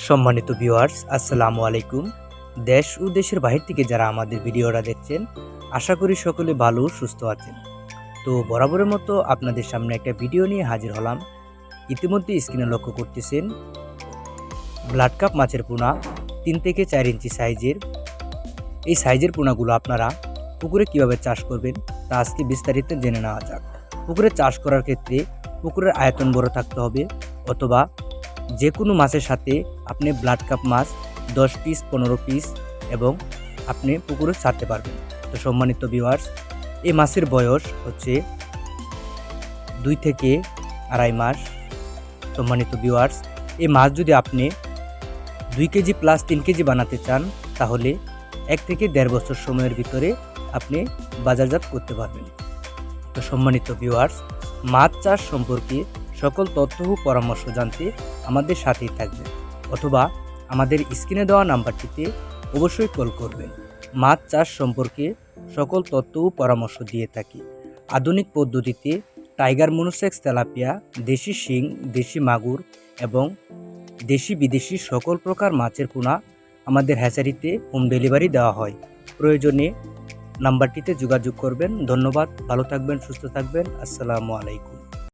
সম্মানিত ভিউয়ার্স আসসালামু আলাইকুম। দেশ ও দেশের বাহির থেকে যারা আমাদের ভিডিওটা দেখছেন, আশা করি সকলে ভালো সুস্থ আছেন। তো বরাবরের মতো আপনাদের সামনে একটা ভিডিও নিয়ে হাজির হলাম। ইতিমধ্যে স্ক্রিনে লক্ষ্য করতেছেন ব্লাড কাপ মাছের পোনা তিন থেকে চার ইঞ্চি সাইজের। এই সাইজের পোনাগুলো আপনারা পুকুরে কীভাবে চাষ করবেন, তা আজকে বিস্তারিত জেনে নেওয়া যাক। পুকুরে চাষ করার ক্ষেত্রে পুকুরের আয়তন বড় থাকতে হবে অথবা যে কোনো মাছের সাথে আপনি ব্লাড কাপ মাছ, দশ পিস পনেরো পিস এবং আপনি পুকুরে ছাড়তে পারবেন। তো সম্মানিত ভিউয়ার্স এই মাছের বয়স হচ্ছে দুই থেকে আড়াই মাস। সম্মানিত ভিউয়ার্স এই মাছ যদি আপনি দুই কেজি প্লাস তিন কেজি বানাতে চান, তাহলে এক থেকে দেড় বছর সময়ের ভিতরে আপনি বাজারজাত করতে পারবেন। তো সম্মানিত ভিউয়ার্স মাছ চাষ সম্পর্কে সকল তথ্য ও পরামর্শ জানতে আমাদের সাথেই থাকবেন অথবা আমাদের স্ক্রিনে দেওয়া নাম্বারটিতে অবশ্যই কল করবেন। মাছ চাষ সম্পর্কে সকল তথ্য ও পরামর্শ দিয়ে থাকি। আধুনিক পদ্ধতিতে টাইগার মনোসেক্স তেলাপিয়া, দেশি শিং, দেশি মাগুর এবং দেশি বিদেশি সকল প্রকার মাছের পোনা আমাদের হ্যাচারিতে হোম ডেলিভারি দেওয়া হয়। প্রয়োজনে নাম্বারটিতে যোগাযোগ করবেন। ধন্যবাদ। ভালো থাকবেন, সুস্থ থাকবেন। আসসালামু আলাইকুম।